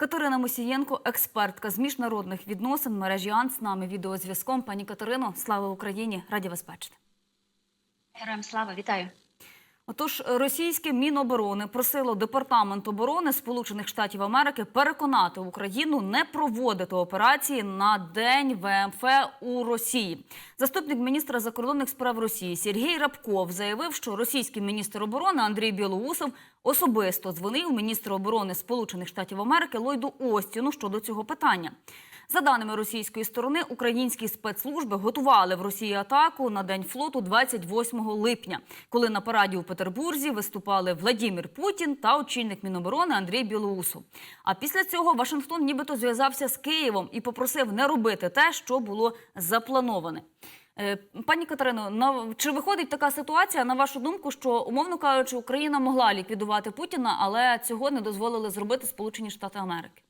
Катерина Мосієнко, експертка з міжнародних відносин мережі АН з нами відеозв'язком. Пані Катерино, слава Україні! Раді вас бачити. Героям слава, вітаю. Отож, російське міноборони просило департамент оборони Сполучених Штатів Америки переконати Україну не проводити операції на день ВМФ у Росії. Заступник міністра закордонних справ Росії Сергій Рабков заявив, що російський міністр оборони Андрій Білоусов особисто дзвонив міністру оборони Сполучених Штатів Америки Ллойду Остіну щодо цього питання. За даними російської сторони, українські спецслужби готували в Росії атаку на день флоту 28 липня, коли на параді у Петербурзі виступали Владімір Путін та очільник Міноборони Андрій Білоусов. А після цього Вашингтон нібито зв'язався з Києвом і попросив не робити те, що було заплановане. Е, Пані Катерино, чи виходить така ситуація, на вашу думку, що умовно кажучи, Україна могла ліквідувати Путіна, але цього не дозволили зробити Сполучені Штати Америки?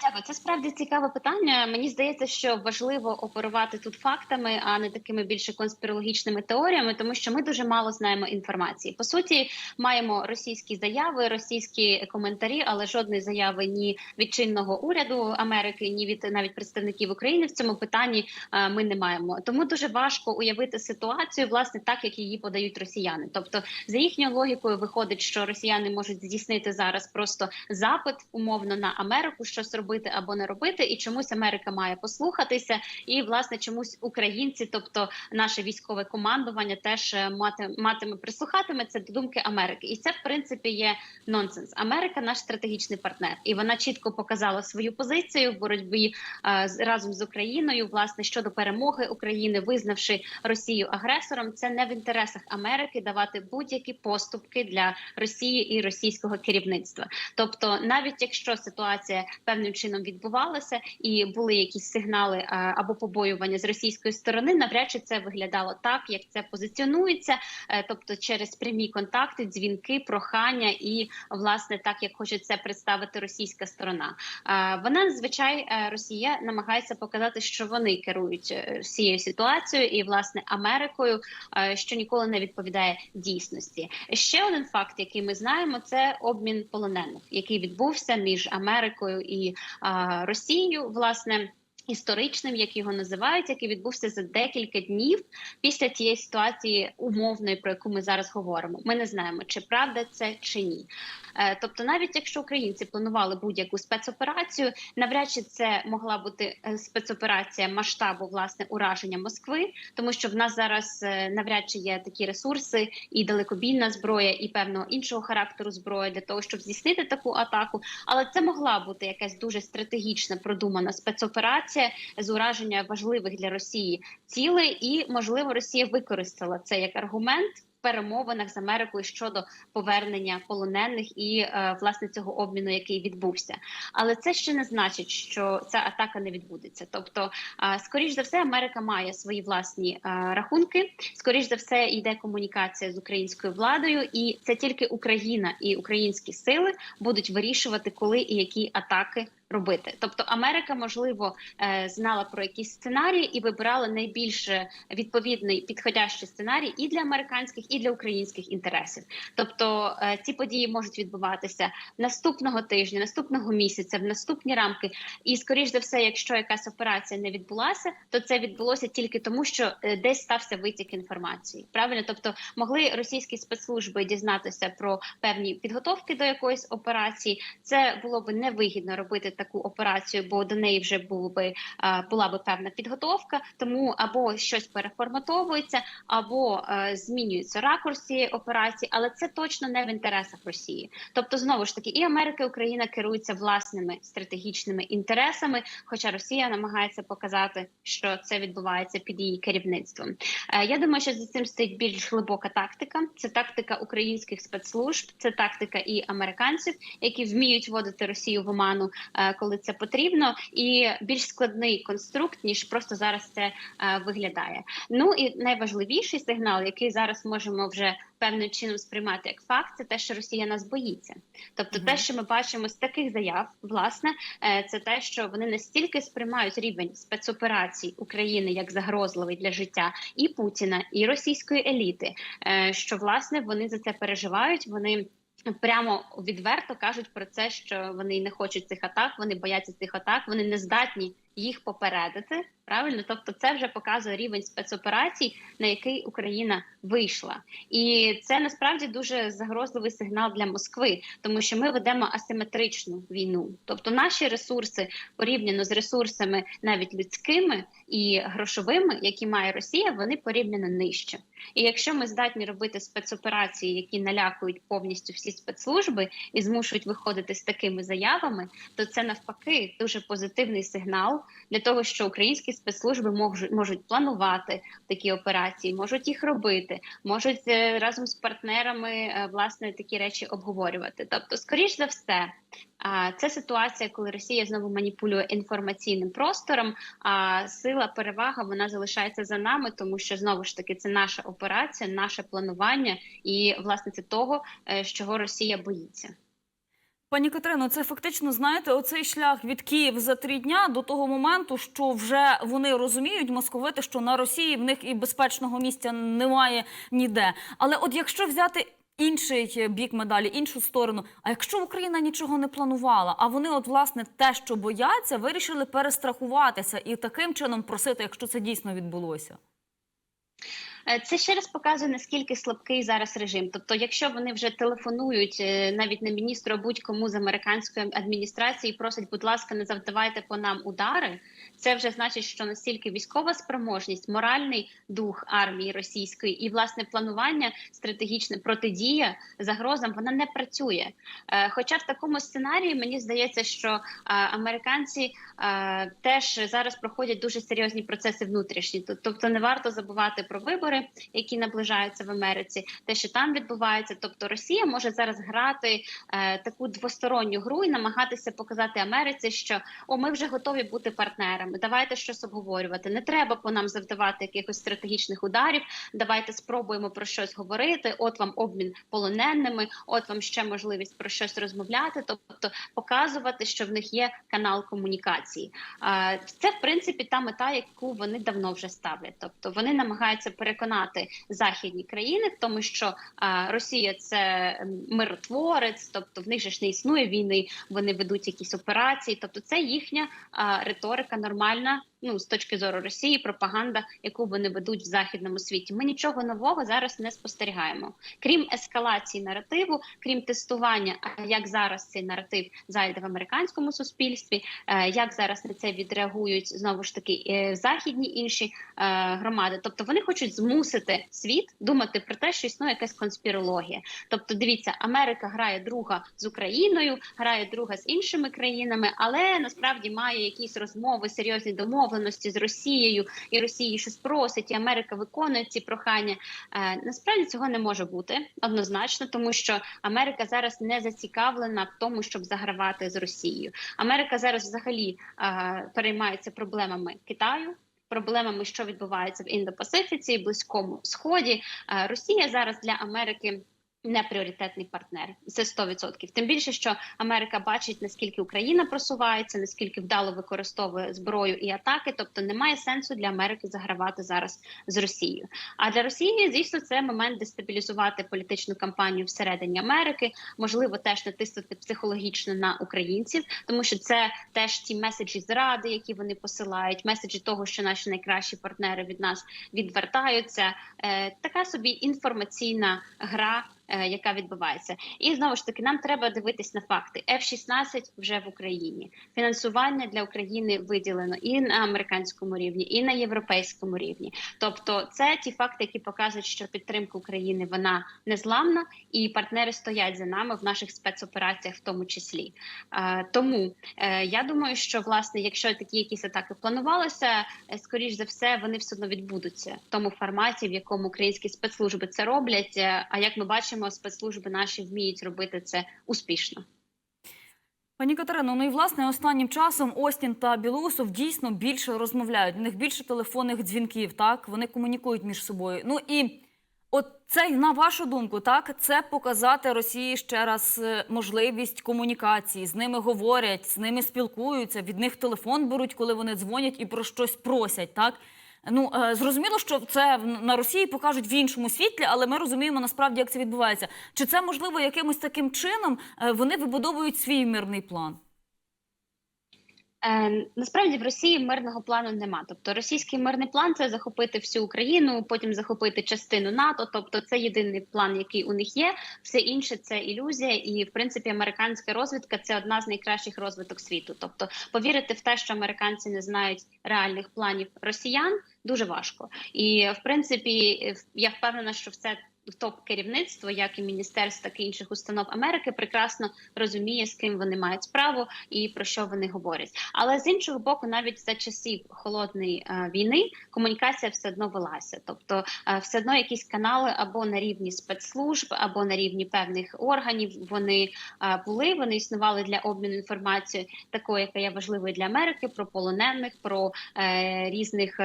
Дякую, це справді цікаве питання. Мені здається, що важливо оперувати тут фактами, а не такими більше конспірологічними теоріями, тому що ми дуже мало знаємо інформації. По суті, маємо російські заяви, російські коментарі, але жодної заяви ні від чинного уряду Америки, ні від навіть представників України в цьому питанні ми не маємо. Тому дуже важко уявити ситуацію, власне, так як її подають росіяни. Тобто, за їхньою логікою, виходить, що росіяни можуть здійснити зараз просто запит умовно на Америку, щось робити або не робити, і чомусь Америка має послухатися, і власне чомусь українці, тобто наше військове командування, теж е, мати матиме прислухатиметься до думки Америки, і це в принципі є нонсенс. Америка наш стратегічний партнер, і вона чітко показала свою позицію в боротьбі е, разом з Україною, власне щодо перемоги України, визнавши Росію агресором. Це не в інтересах Америки давати будь-які поступки для Росії і російського керівництва. Тобто, навіть якщо ситуація певним чином відбувалася і були якісь сигнали або побоювання з російської сторони, навряд чи це виглядало так, як це позиціонується, е, тобто через прямі контакти, дзвінки, прохання, і власне так як хоче це представити російська сторона. Вона зазвичай е, Росія намагається показати, що вони керують е, всією ситуацією і власне Америкою, е, що ніколи не відповідає дійсності. Ще один факт, який ми знаємо, це обмін полонених, який відбувся між Америкою і а, Росією, власне. Історичним, як його називають, який відбувся за декілька днів після тієї ситуації умовної, про яку ми зараз говоримо. Ми не знаємо, чи правда це чи ні. Е, тобто, навіть якщо українці планували будь-яку спецоперацію, навряд чи це могла бути е, спецоперація масштабу власне ураження Москви, тому що в нас зараз е, навряд чи є такі ресурси і далекобійна зброя, і певного іншого характеру зброя для того, щоб здійснити таку атаку. Але це могла бути якась дуже стратегічна продумана спецоперація з ураження важливих для Росії цілей, і можливо Росія використала це як аргумент. Перемовинах з Америкою щодо повернення полонених і е, власне цього обміну, який відбувся, але це ще не значить, що ця атака не відбудеться. Тобто, е, скоріш за все, Америка має свої власні е, рахунки. Скоріш за все, йде комунікація з українською владою, і це тільки Україна і українські сили будуть вирішувати, коли і які атаки робити. Тобто Америка, можливо, е, знала про якісь сценарії і вибирала найбільш відповідний підходящий сценарій і для американських, і для українських інтересів. Тобто е, ці події можуть відбуватися наступного тижня, наступного місяця, в наступні рамки. І скоріш за все, якщо якась операція не відбулася, то це відбулося тільки тому, що е, десь стався витік інформації. Правильно, тобто могли російські спецслужби дізнатися про певні підготовки до якоїсь операції. Це було би невигідно робити таку операцію, бо до неї вже було би е, була би певна підготовка. Тому або щось переформатовується, або е, змінюється ракурс цієї операції, але це точно не в інтересах Росії. Тобто, знову ж таки, і Америка, і Україна керуються власними стратегічними інтересами, хоча Росія намагається показати, що це відбувається під її керівництвом. Е, Я думаю, що за цим стоїть більш глибока тактика. Це тактика українських спецслужб, це тактика і американців, які вміють вводити Росію в оману, коли це потрібно, і більш складний конструкт ніж просто зараз це е, виглядає. Ну і найважливіший сигнал, який зараз можемо вже певним чином сприймати як факт, це те, що Росія нас боїться. Тобто, Мгм. те, що ми бачимо з таких заяв, власне, е, це те, що вони настільки сприймають рівень спецоперацій України як загрозливий для життя і Путіна, і російської еліти, е, що власне вони за це переживають. Вони прямо відверто кажуть про це, що вони не хочуть цих атак, вони бояться цих атак, вони не здатні їх попередити. Правильно, тобто, це вже показує рівень спецоперацій, на який Україна вийшла, і це насправді дуже загрозливий сигнал для Москви, тому що ми ведемо асиметричну війну. Тобто, наші ресурси порівняно з ресурсами навіть людськими і грошовими, які має Росія, вони порівняно нижче. І якщо ми здатні робити спецоперації, які налякують повністю всі спецслужби і змушують виходити з такими заявами, то це навпаки дуже позитивний сигнал для того, що українські спецслужби можуть можуть планувати такі операції, можуть їх робити, можуть е, разом з партнерами е, власне такі речі обговорювати. Тобто, скоріш за все. Це ситуація, коли Росія знову маніпулює інформаційним простором. А сила перевага вона залишається за нами, тому що знову ж таки це наша операція, наше планування, і власне це того, е, чого Росія боїться. Пані Катерино, це фактично знаєте оцей шлях від Київ за три дня до того моменту, що вже вони розуміють московити, що на Росії в них і безпечного місця немає ніде. Але от якщо взяти інший бік медалі, іншу сторону, а якщо Україна нічого не планувала, а вони, от власне, те, що бояться, вирішили перестрахуватися і таким чином просити, якщо це дійсно відбулося. Е, Це ще раз показує наскільки слабкий зараз режим. Тобто, якщо вони вже телефонують е, навіть не міністру, а будь-кому з американської адміністрації, і просять, будь ласка, не завдавайте по нам удари. Це вже значить, що настільки військова спроможність, моральний дух армії російської і власне планування, стратегічне протидія загрозам вона не працює. Е, Хоча в такому сценарії мені здається, що американці теж зараз проходять дуже серйозні процеси внутрішні. Тобто не варто забувати про вибори, які наближаються в Америці, те, що там відбувається. Тобто Росія може зараз грати е, таку двосторонню гру і намагатися показати Америці, що о, ми вже готові бути партнерами. Давайте щось обговорювати. Не треба по нам завдавати якихось стратегічних ударів. Давайте спробуємо про щось говорити. От вам обмін полоненими, от вам ще можливість про щось розмовляти. Тобто показувати, що в них є канал комунікації. Е, Це в принципі та мета, яку вони давно вже ставлять. Тобто вони намагаються переконати західні країни в тому, що Росія це миротворець, тобто в них же ж не існує війни, вони ведуть якісь операції. Тобто, це їхня риторика нормальна. Ну, з точки зору Росії, пропаганда, яку вони ведуть в західному світі. Ми нічого нового зараз не спостерігаємо. Крім ескалації наративу, крім тестування, а як зараз цей наратив зайде в американському суспільстві, е, як зараз на це відреагують знову ж таки е, західні інші е, громади. Тобто вони хочуть змусити світ думати про те, що існує якась конспірологія. Тобто, дивіться, Америка грає друга з Україною, грає друга з іншими країнами, але насправді має якісь розмови, серйозні домовленості з Росією, і Росії щось просить, і Америка виконує ці прохання. Е, насправді цього не може бути однозначно, тому що Америка зараз не зацікавлена в тому, щоб загравати з Росією. Америка зараз взагалі е, переймається проблемами Китаю. Проблемами, що відбувається в Індо-Пасифіці, Близькому Сході, Е, Росія зараз для Америки не пріоритетний партнер. Це 100%. Тим більше, що Америка бачить наскільки Україна просувається, наскільки вдало використовує зброю і атаки. Тобто немає сенсу для Америки загравати зараз з Росією. А для Росії, звісно, це момент дестабілізувати політичну кампанію всередині Америки, можливо, теж натиснути психологічно на українців, тому що це теж ті меседжі зради, які вони посилають, меседжі того, що наші найкращі партнери від нас відвертаються. Е, така собі інформаційна гра. Е, Яка відбувається, і знову ж таки нам треба дивитись на факти. F-16 вже в Україні. Фінансування для України виділено і на американському рівні, і на європейському рівні. Тобто, це ті факти, які показують, що підтримка України вона незламна, і партнери стоять за нами в наших спецопераціях, в тому числі. Е, тому е, я думаю, що власне, якщо такі якісь атаки планувалися, скоріш за все вони все одно відбудуться в тому форматі, в якому українські спецслужби це роблять. А як ми бачимо, спецслужби наші вміють робити це успішно. Пані Катерино, ну і власне останнім часом Остін та Білоусов дійсно більше розмовляють. В них більше телефонних дзвінків, так вони комунікують між собою. Ну і от це, на вашу думку, так це показати Росії ще раз е, можливість комунікації. З ними говорять, з ними спілкуються, від них телефон беруть, коли вони дзвонять і про щось просять. Так Ну е, зрозуміло, що це на Росії покажуть в іншому світлі, але ми розуміємо насправді, як це відбувається. Чи це можливо якимось таким чином е, вони вибудовують свій мирний план? Е, насправді в Росії мирного плану нема. Тобто російський мирний план це захопити всю Україну, потім захопити частину НАТО. Тобто, це єдиний план, який у них є. Все інше це ілюзія, і в принципі американська розвідка це одна з найкращих розвиток світу. Тобто, повірити в те, що американці не знають реальних планів росіян, дуже важко. І в принципі, я впевнена, що все. Топ керівництво, як і міністерств, так і інших установ Америки, прекрасно розуміє, з ким вони мають справу і про що вони говорять. Але з іншого боку, навіть за часів холодної е, війни комунікація все одно велася. Тобто, е, все одно якісь канали або на рівні спецслужб, або на рівні певних органів вони е, були. Вони існували для обміну інформацією, такою, яка є важливою для Америки, про полонених, про е, різних.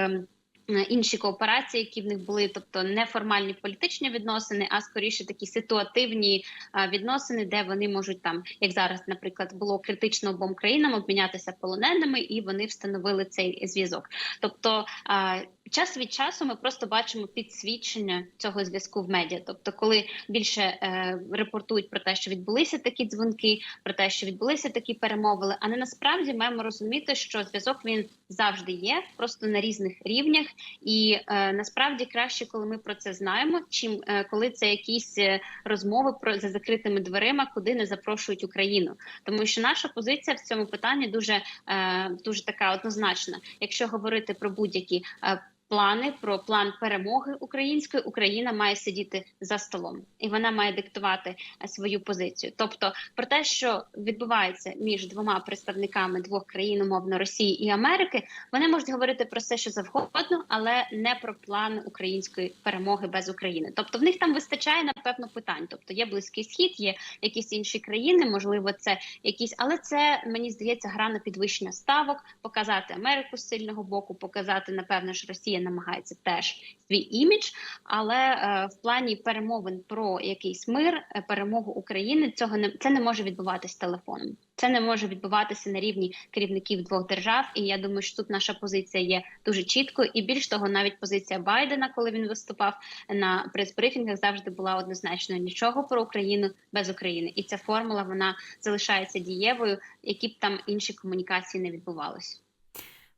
Е, Інші кооперації, які в них були, тобто не формальні політичні відносини, а скоріше такі ситуативні відносини, де вони можуть там, як зараз, наприклад, було критично обом країнам обмінятися полоненими, і вони встановили цей зв'язок. Тобто а, час від часу ми просто бачимо підсвідчення цього зв'язку в медіа. Тобто, коли більше е, репортують про те, що відбулися такі дзвонки, про те, що відбулися такі перемовини, а не насправді маємо розуміти, що зв'язок він завжди є, просто на різних рівнях. І е, насправді краще, коли ми про це знаємо, чим е, коли це якісь е, розмови про за закритими дверима, куди не запрошують Україну, тому що наша позиція в цьому питанні дуже, е, дуже така однозначна. Якщо говорити про будь-які е, плани, про план перемоги української, Україна має сидіти за столом, і вона має диктувати е, свою позицію. Тобто, про те, що відбувається між двома представниками двох країн, умовно Росії і Америки, вони можуть говорити про все, що завгодно, але не про план української перемоги без України. Тобто, в них там вистачає напевно питань. Тобто, є близький схід, є якісь інші країни, можливо, це якісь, але це мені здається гра на підвищення ставок, показати Америку з сильного боку, показати напевно, що Росія намагається теж свій імідж, але е, в плані перемовин про якийсь мир, е, перемогу України, цього не це не може відбуватися телефоном. Це не може відбуватися на рівні керівників двох держав. І я думаю, що тут наша позиція є дуже чіткою. І більш того, навіть позиція Байдена, коли він виступав на прес-брифінгах, завжди була однозначною нічого про Україну без України. І ця формула вона залишається дієвою, які б там інші комунікації не відбувалися.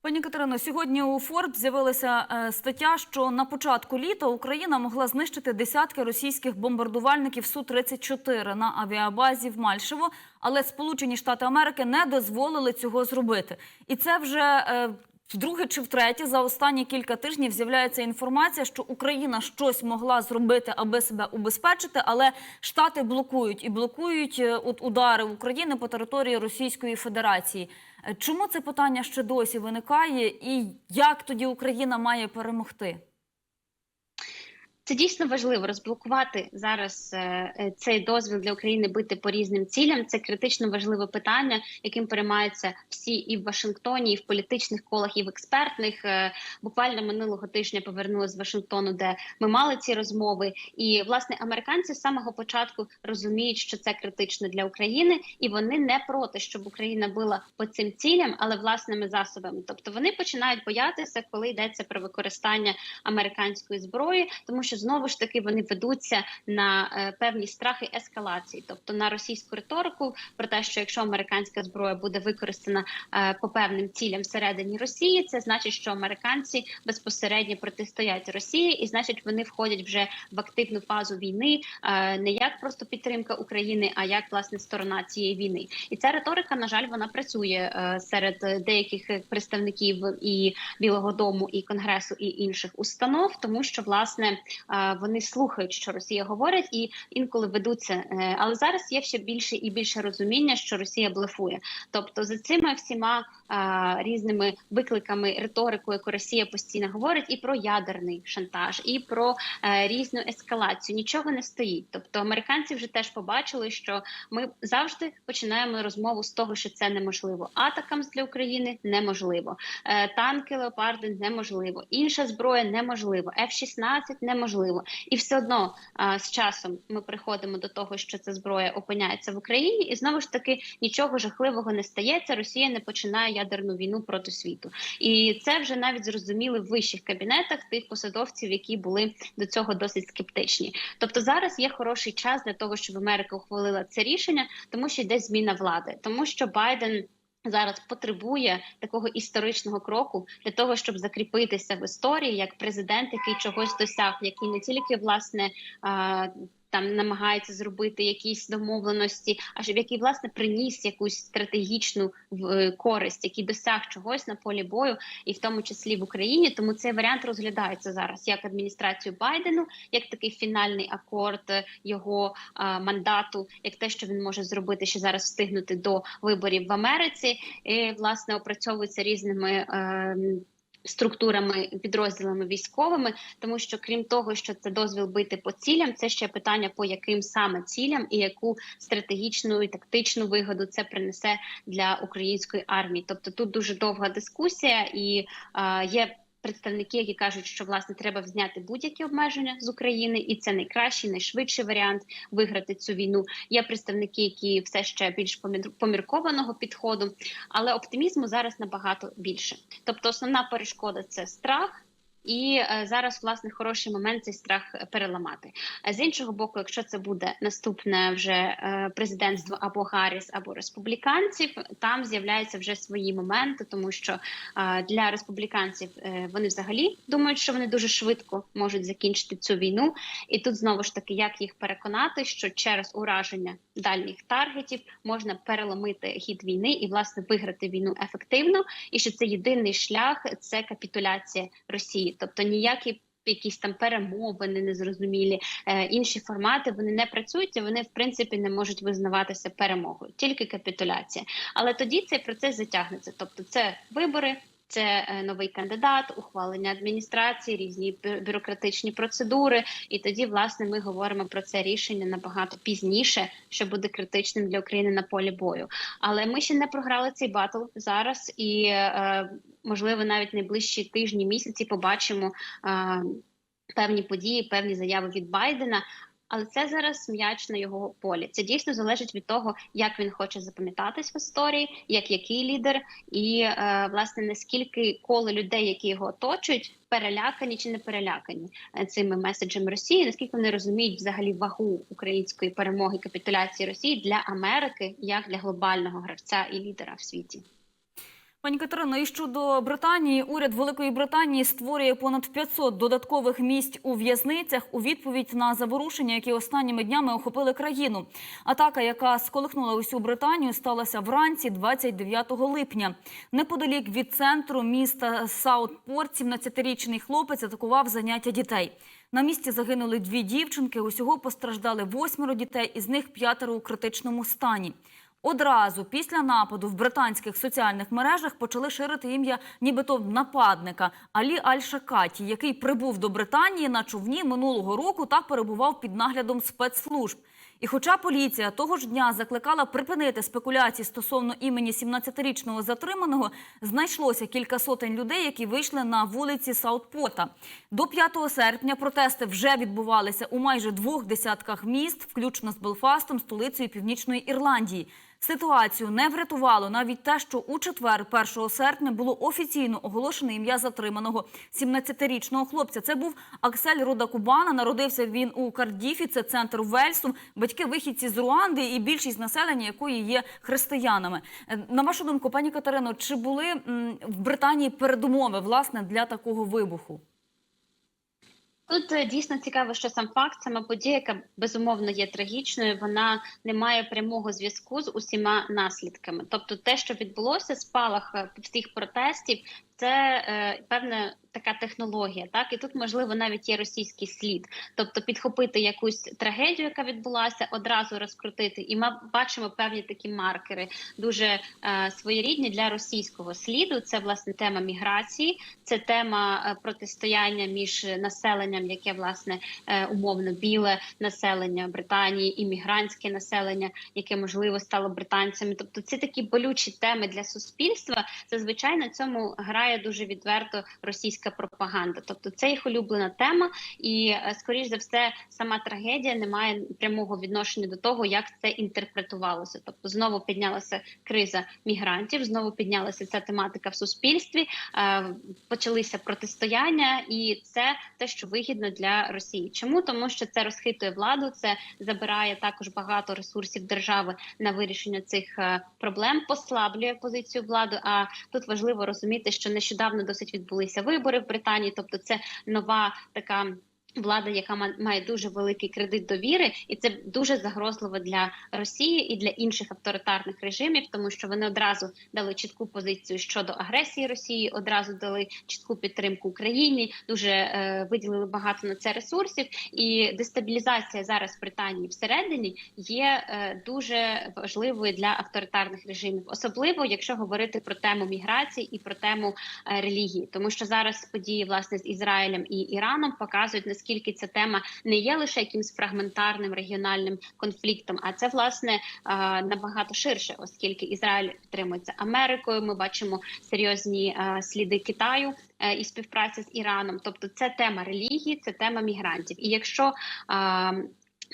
Пані Катерино, сьогодні у Форб з'явилася е, стаття, що на початку літа Україна могла знищити десятки російських бомбардувальників су 34 на авіабазі в Мальшево, але Сполучені Штати Америки не дозволили цього зробити. І це вже е, вдруге чи втретє за останні кілька тижнів з'являється інформація, що Україна щось могла зробити, аби себе убезпечити, але Штати блокують і блокують е, от удари України по території Російської Федерації. Е, Чому це питання ще досі виникає, і як тоді Україна має перемогти? Це дійсно важливо розблокувати зараз е, е, цей дозвіл для України бити по різним цілям. Це критично важливе питання, яким переймаються всі і в Вашингтоні, і в політичних колах, і в експертних. Е, Буквально минулого тижня повернулася з Вашингтону, де ми мали ці розмови. І власне американці з самого початку розуміють, що це критично для України, і вони не проти, щоб Україна била по цим цілям, але власними засобами. Тобто вони починають боятися, коли йдеться про використання американської зброї, тому що знову ж таки вони ведуться на е, певні страхи ескалації, тобто на російську риторику про те, що якщо американська зброя буде використана е, по певним цілям всередині Росії, це значить, що американці безпосередньо протистоять Росії, і значить вони входять вже в активну фазу війни, е, не як просто підтримка України, а як власне сторона цієї війни. І ця риторика, на жаль, вона працює серед деяких представників і Білого Дому, і Конгресу, і інших установ, тому що власне вони слухають, що Росія говорить, і інколи ведуться. Е, Але зараз є ще більше і більше розуміння, що Росія блефує. Тобто за цими всіма е, різними викликами риторикою, яку Росія постійно говорить, і про ядерний шантаж, і про е, різну ескалацію. Нічого не стоїть. Тобто американці вже теж побачили, що ми завжди починаємо розмову з того, що це неможливо. Атакамс для України неможливо. Е, танки леопарди неможливо. Інша зброя неможливо. F-16 неможливо. Можливо, і все одно а, з часом ми приходимо до того, що ця зброя опиняється в Україні, і знову ж таки нічого жахливого не стається. Росія не починає ядерну війну проти світу, і це вже навіть зрозуміли в вищих кабінетах тих посадовців, які були до цього досить скептичні. Тобто зараз є хороший час для того, щоб Америка ухвалила це рішення, тому що йде зміна влади, тому що Байден. Зараз потребує такого історичного кроку для того, щоб закріпитися в історії як президент, який чогось досяг, який не тільки власне там намагається зробити якісь домовленості, а щоб який власне приніс якусь стратегічну в- користь, який досяг чогось на полі бою, і в тому числі в Україні. Тому цей варіант розглядається зараз як адміністрацію Байдену, як такий фінальний акорд е, його а, мандату, як те, що він може зробити ще зараз встигнути до виборів в Америці, і власне опрацьовується різними. ем, Структурами, підрозділами військовими, тому що крім того, що це дозвіл бити по цілям, це ще питання по яким саме цілям і яку стратегічну і тактичну вигоду це принесе для української армії. Тобто тут дуже довга дискусія, і е, є представники, які кажуть, що власне треба зняти будь-які обмеження з України, і це найкращий, найшвидший варіант виграти цю війну. Є представники, які все ще більш помір- поміркованого підходу, але оптимізму зараз набагато більше. Тобто, основна перешкода це страх. І е, зараз власне хороший момент цей страх переламати. А з іншого боку, якщо це буде наступне вже е, президентство або Гарріс, або республіканців, там з'являються вже свої моменти, тому що е, для республіканців е, вони взагалі думають, що вони дуже швидко можуть закінчити цю війну. І тут знову ж таки, як їх переконати, що через ураження дальніх таргетів можна переломити хід війни і власне виграти війну ефективно, і що це єдиний шлях це капітуляція Росії, тобто ніякі. Якісь там перемовини незрозумілі, е, інші формати вони не працюють, і вони в принципі не можуть визнаватися перемогою, тільки капітуляція. Але тоді цей процес затягнеться. Тобто, це вибори, це е, новий кандидат, ухвалення адміністрації, різні бюрократичні процедури. І тоді, власне, ми говоримо про це рішення набагато пізніше, що буде критичним для України на полі бою. Але ми ще не програли цей батл зараз, і е, можливо навіть найближчі тижні, місяці побачимо е, певні події, певні заяви від Байдена. Але це зараз м'яч на його полі. Це дійсно залежить від того, як він хоче запам'ятатись в історії, як який лідер, і е, власне наскільки коло людей, які його оточують, перелякані чи не перелякані е, цими меседжами Росії, наскільки вони розуміють взагалі вагу української перемоги капітуляції Росії для Америки як для глобального гравця і лідера в світі. Пані Катерино, і щодо Британії, уряд Великої Британії створює понад 500 додаткових місць у в'язницях у відповідь на заворушення, які останніми днями охопили країну. Атака, яка сколихнула усю Британію, сталася вранці 29 липня. Неподалік від центру міста Саутпорт 17-річний хлопець атакував заняття дітей. На місці загинули дві дівчинки. Усього постраждали восьмеро дітей, із них п'ятеро у критичному стані. Одразу після нападу в британських соціальних мережах почали ширити ім'я нібито нападника Алі Аль-Шакаті, який прибув до Британії на човні минулого року та перебував під наглядом спецслужб. І хоча поліція того ж дня закликала припинити спекуляції стосовно імені 17-річного затриманого, знайшлося кілька сотень людей, які вийшли на вулиці Саутпота. До 5 серпня протести вже відбувалися у майже двох десятках міст, включно з Белфастом, столицею Північної Ірландії. Ситуацію не врятувало навіть те, що у четвер, 1 серпня, було офіційно оголошене ім'я затриманого 17-річного хлопця. Це був Аксель Родакубана. Народився він у Кардіфі, це центр Вельсу. Батьки вихідці з Руанди і більшість населення якої є християнами. Е, На вашу думку, пані Катерино, чи були в Британії передумови власне для такого вибуху? Тут е, дійсно цікаво, що сам факт, сама подія, яка безумовно є трагічною, вона не має прямого зв'язку з усіма наслідками. Тобто, те, що відбулося, спалах е, всіх протестів, це е, певна така технологія. Так і тут можливо навіть є російський слід, тобто підхопити якусь трагедію, яка відбулася, одразу розкрутити. І ми бачимо певні такі маркери, дуже е, своєрідні для російського сліду. Це власне тема міграції, це тема е, протистояння між населенням, яке власне е, умовно біле населення Британії, іммігрантське населення, яке можливо стало британцями. Тобто, це такі болючі теми для суспільства. Зазвичай на цьому грає грає дуже відверто російська пропаганда. Тобто це їх улюблена тема, і е, скоріш за все, сама трагедія не має прямого відношення до того, як це інтерпретувалося. Тобто, знову піднялася криза мігрантів, знову піднялася ця тематика в суспільстві. е, Почалися протистояння, і це те, що вигідно для Росії. Чому тому, що це розхитує владу, це забирає також багато ресурсів держави на вирішення цих е, проблем, послаблює позицію влади. А тут важливо розуміти, що нещодавно досить відбулися вибори в Британії, тобто це нова така. Влада, яка ма- має дуже великий кредит довіри, і це дуже загрозливо для Росії і для інших авторитарних режимів, тому що вони одразу дали чітку позицію щодо агресії Росії, одразу дали чітку підтримку Україні, дуже е, виділили багато на це ресурсів. І дестабілізація зараз Британії всередині є е, дуже важливою для авторитарних режимів, особливо якщо говорити про тему міграції і про тему е, релігії, тому що зараз події власне з Ізраїлем і Іраном показують наскільки ця тема не є лише якимсь фрагментарним регіональним конфліктом, а це власне набагато ширше, оскільки Ізраїль підтримується Америкою. Ми бачимо серйозні сліди Китаю е, і співпраці з Іраном. Тобто, це тема релігії, це тема мігрантів. І якщо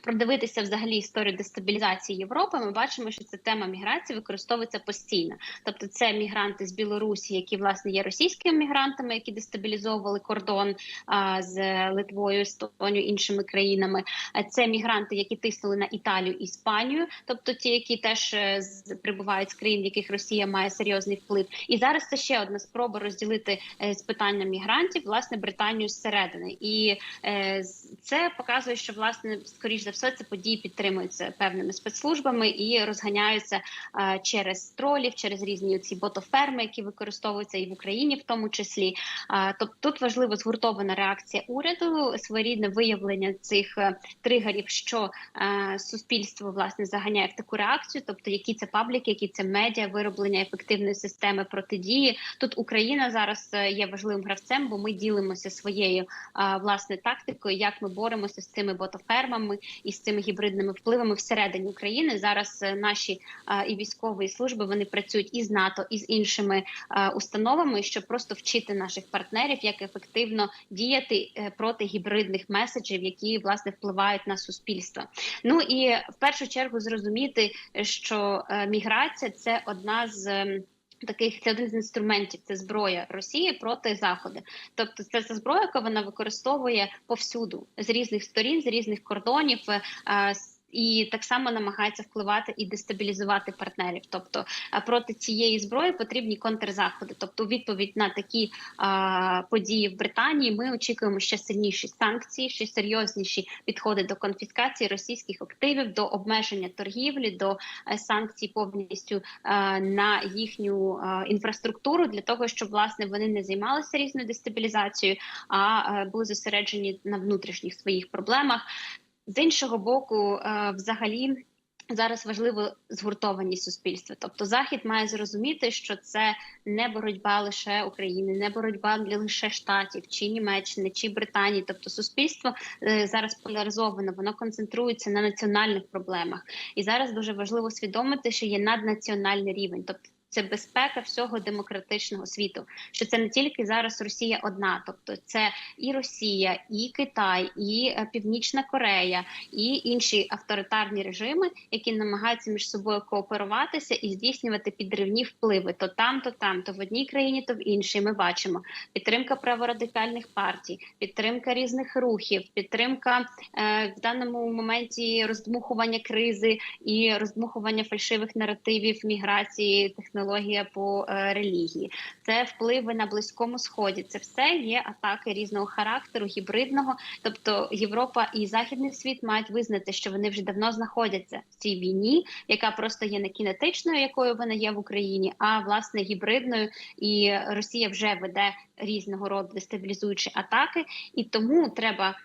Продивитися взагалі історію дестабілізації Європи, ми бачимо, що ця тема міграції використовується постійно. Тобто, це мігранти з Білорусі, які власне є російськими мігрантами, які дестабілізовували кордон а, з Литвою, Естонією, іншими країнами. А Це мігранти, які тиснули на Італію, Іспанію, тобто ті, які теж е, прибувають з країн, в яких Росія має серйозний вплив. І зараз це ще одна спроба розділити е, з питання мігрантів, власне, Британію зсередини. І е, це показує, що власне скоріш за все це події підтримуються певними спецслужбами і розганяються е, через тролів, через різні ці ботоферми, які використовуються і в Україні, в тому числі. Тобто тут важливо згуртована реакція уряду, своєрідне виявлення цих е, тригерів, що суспільство власне заганяє в таку реакцію, тобто які це пабліки, які це медіа, вироблення ефективної системи протидії. Тут Україна зараз є важливим гравцем, бо ми ділимося своєю власне тактикою, як ми боремося з цими ботофермами і з цими гібридними впливами всередині України. Зараз е, наші і військові служби вони працюють і з НАТО, і з іншими установами, щоб просто вчити наших партнерів, як ефективно діяти е, проти гібридних меседжів, які власне впливають на суспільство. Ну і в першу чергу зрозуміти, що е, міграція це одна з. Таких це один з інструментів, це зброя Росії проти Заходу. Тобто, це це зброя, яка вона використовує повсюду з різних сторін, з різних кордонів. е, с- І так само намагається впливати і дестабілізувати партнерів. Тобто проти цієї зброї потрібні контрзаходи. Тобто, відповідь на такі а, події в Британії ми очікуємо ще сильніші санкції, ще серйозніші підходи до конфіскації російських активів, до обмеження торгівлі, до е, санкцій повністю е, на їхню е, інфраструктуру для того, щоб власне вони не займалися різною дестабілізацією, а е, були зосереджені на внутрішніх своїх проблемах. З іншого боку, е, взагалі. Зараз важливо згуртованість суспільства. Тобто Захід має зрозуміти, що це не боротьба лише України, не боротьба для лише штатів, чи Німеччини, чи Британії. Тобто суспільство е, зараз поляризовано, воно концентрується на національних проблемах. І зараз дуже важливо усвідомити, що є наднаціональний рівень, тобто. Це безпека всього демократичного світу. Що це не тільки зараз Росія одна, тобто це і Росія, і Китай, і е, Північна Корея, і інші авторитарні режими, які намагаються між собою кооперуватися і здійснювати підривні впливи то там, то там, то в одній країні, то в іншій. Ми бачимо підтримка праворадикальних партій, підтримка різних рухів, підтримка е, в даному моменті роздмухування кризи і роздмухування фальшивих наративів міграції, технологія по е, релігії. Це впливи на близькому сході. Це все є атаки різного характеру, гібридного. Тобто Європа і Західний світ мають визнати, що вони вже давно знаходяться в цій війні, яка просто є не кінетичною, якою вона є в Україні, а власне гібридною. І Росія вже веде різного роду дестабілізуючі атаки, і тому треба.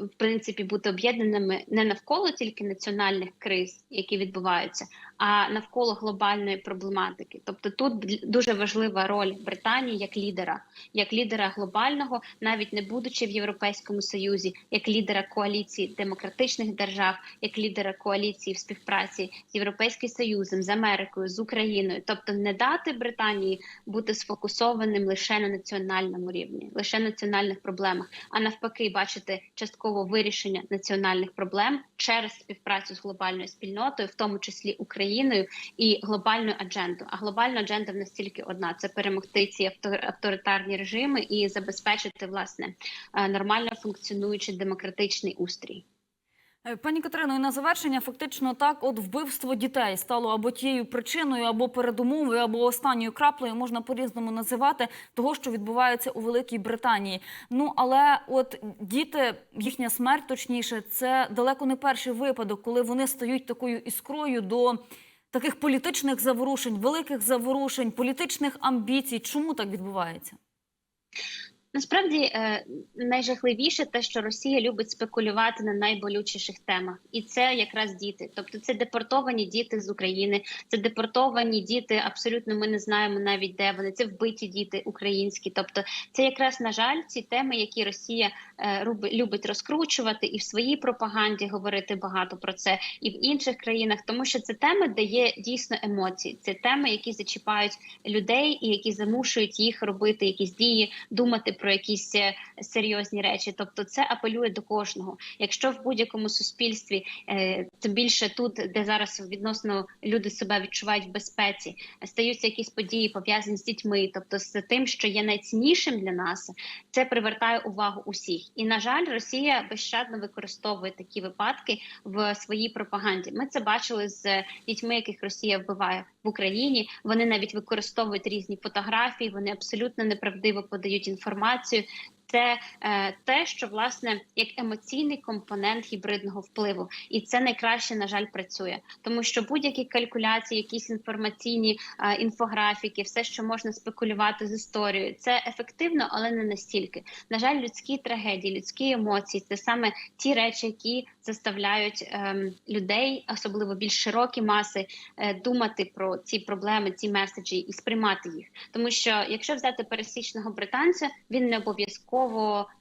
В принципі, бути об'єднаними не навколо тільки національних криз, які відбуваються, а навколо глобальної проблематики. Тобто тут дуже важлива роль Британії як лідера, як лідера глобального, навіть не будучи в Європейському Союзі, як лідера коаліції демократичних держав, як лідера коаліції в співпраці з Європейським Союзом, з Америкою, з Україною, тобто не дати Британії бути сфокусованим лише на національному рівні, лише на національних проблемах, а навпаки, бачити частково вирішення національних проблем через співпрацю з глобальною спільнотою, в тому числі Україною, і глобальну адженду. А глобальна адженда в нас тільки одна: це перемогти ці авто- авторитарні режими і забезпечити власне е, нормально функціонуючий демократичний устрій. Е, Пані Катерино, і на завершення фактично так, от вбивство дітей стало або тією причиною, або передумовою, або останньою краплею можна по-різному називати того, що відбувається у Великій Британії. Ну але от діти, їхня смерть, точніше, це далеко не перший випадок, коли вони стають такою іскрою до таких політичних заворушень, великих заворушень, політичних амбіцій. Чому так відбувається? Насправді е, найжахливіше те, що Росія любить спекулювати на найболючіших темах, і це якраз діти. Тобто, це депортовані діти з України, це депортовані діти. Абсолютно ми не знаємо навіть де вони. Це вбиті діти українські. Тобто, це якраз на жаль ці теми, які Росія е, любить розкручувати, і в своїй пропаганді говорити багато про це, і в інших країнах, тому що це теми, де є дійсно емоції. Це теми, які зачіпають людей і які замушують їх робити якісь дії, думати про якісь е, серйозні речі. Тобто, це апелює до кожного. Якщо в будь-якому суспільстві, е, тим більше тут, де зараз відносно люди себе відчувають в безпеці, стаються якісь події пов'язані з дітьми, тобто з тим, що є найціннішим для нас, це привертає увагу усіх. І на жаль, Росія безщадно використовує такі випадки в своїй пропаганді. Ми це бачили з дітьми, яких Росія вбиває в Україні. Вони навіть використовують різні фотографії, вони абсолютно неправдиво подають інформацію. to Це е, те, що власне як емоційний компонент гібридного впливу, і це найкраще на жаль працює, тому що будь-які калькуляції, якісь інформаційні е, інфографіки, все, що можна спекулювати з історією, це ефективно, але не настільки. На жаль, людські трагедії, людські емоції це саме ті речі, які заставляють ем, людей, особливо більш широкі маси, е, думати про ці проблеми, ці меседжі і сприймати їх. Тому що якщо взяти пересічного британця, він не обов'язково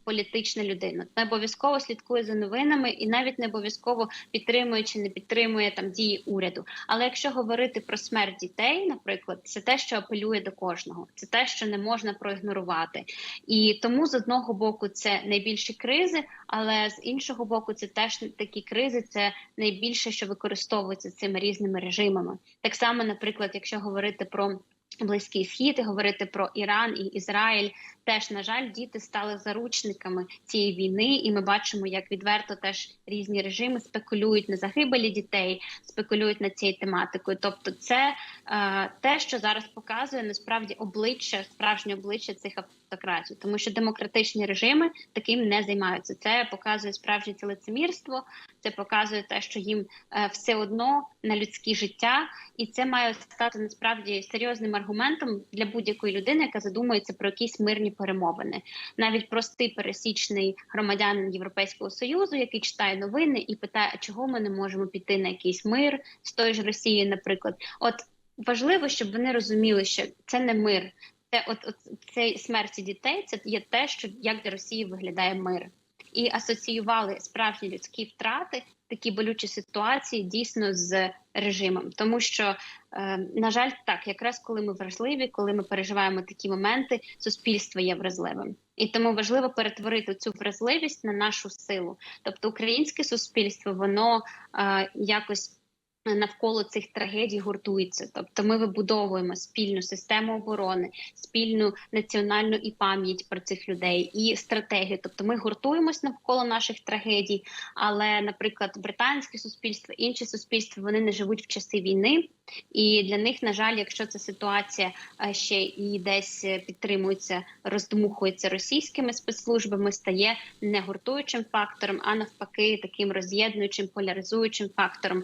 політична людина, не обов'язково слідкує за новинами і навіть не обов'язково підтримує чи не підтримує там дії уряду. Але якщо говорити про смерть дітей, наприклад, це те, що апелює до кожного, це те, що не можна проігнорувати. І тому з одного боку це найбільші кризи, але з іншого боку, це теж такі кризи, це найбільше, що використовується цими різними режимами. Так само, наприклад, якщо говорити про Близький схід і говорити про Іран і Ізраїль, теж на жаль, діти стали заручниками цієї війни, і ми бачимо, як відверто теж різні режими спекулюють на загибелі дітей, спекулюють над цією тематикою. Тобто, це е, те, що зараз показує насправді обличчя, справжнє обличчя цих автократій, тому що демократичні режими таким не займаються. Це показує справжнє це лицемірство, це показує те, що їм е, все одно на людські життя, і це має стати насправді серйозним аргументом для будь-якої людини, яка задумується про якісь мирні перемовини. Навіть простий пересічний громадянин Європейського союзу, який читає новини і питає, чого ми не можемо піти на якийсь мир з тої ж Росії, наприклад, от важливо, щоб вони розуміли, що це не мир. Це от, от цей смерті дітей, це є те, що як для Росії виглядає мир, і асоціювали справжні людські втрати, такі болючі ситуації дійсно з режимом, тому що е, на жаль, так якраз коли ми вразливі, коли ми переживаємо такі моменти, суспільство є вразливим, і тому важливо перетворити цю вразливість на нашу силу. Тобто, українське суспільство воно е, якось. Навколо цих трагедій гуртується, тобто ми вибудовуємо спільну систему оборони, спільну національну і пам'ять про цих людей і стратегію. Тобто, ми гуртуємось навколо наших трагедій. Але, наприклад, британське суспільство, інші суспільства вони не живуть в часи війни, і для них, на жаль, якщо ця ситуація е, ще і десь е, підтримується, роздмухується російськими спецслужбами, стає не гуртуючим фактором, а навпаки, таким роз'єднуючим, поляризуючим фактором,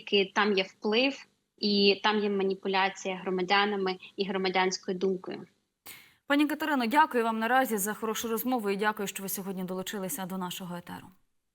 оскільки там є вплив і там є маніпуляція громадянами і громадянською думкою. Пані Катерино, дякую вам наразі за хорошу розмову і дякую, що ви сьогодні долучилися до нашого етеру.